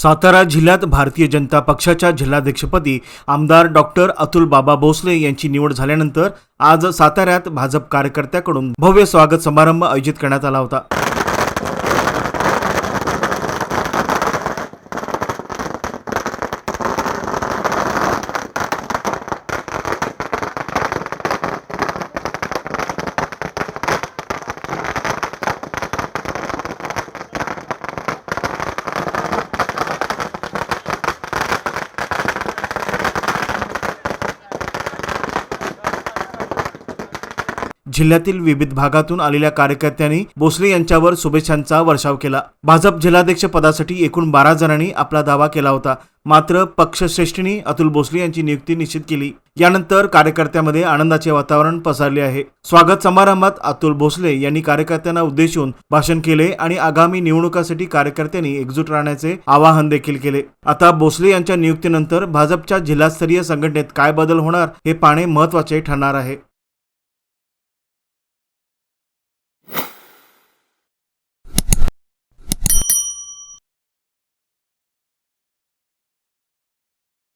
सातारा जिल्ह्यात भारतीय जनता पक्षाच्या जिल्हाध्यक्षपदी आमदार डॉक्टर अतुल बाबा भोसले यांची निवड झाल्यानंतर आज साताऱ्यात भाजप कार्यकर्त्याकडून भव्य स्वागत समारंभ आयोजित करण्यात आला होता. जिल्ह्यातील विविध भागातून आलेल्या कार्यकर्त्यांनी भोसले यांच्यावर शुभेच्छांचा वर्षाव केला. भाजप जिल्हाध्यक्ष पदासाठी एकूण बारा जणांनी आपला दावा केला होता. मात्र पक्षश्रेष्ठींनी अतुल भोसले यांची नियुक्ती निश्चित केली. यानंतर कार्यकर्त्यामध्ये आनंदाचे वातावरण पसरले आहे. स्वागत समारंभात अतुल भोसले यांनी कार्यकर्त्यांना उद्देशून भाषण केले आणि आगामी निवडणुकासाठी कार्यकर्त्यांनी एकजूट राहण्याचे आवाहन देखील केले. आता भोसले यांच्या नियुक्तीनंतर भाजपच्या जिल्हास्तरीय संघटनेत काय बदल होणार हे पाहणे महत्त्वाचे ठरणार आहे.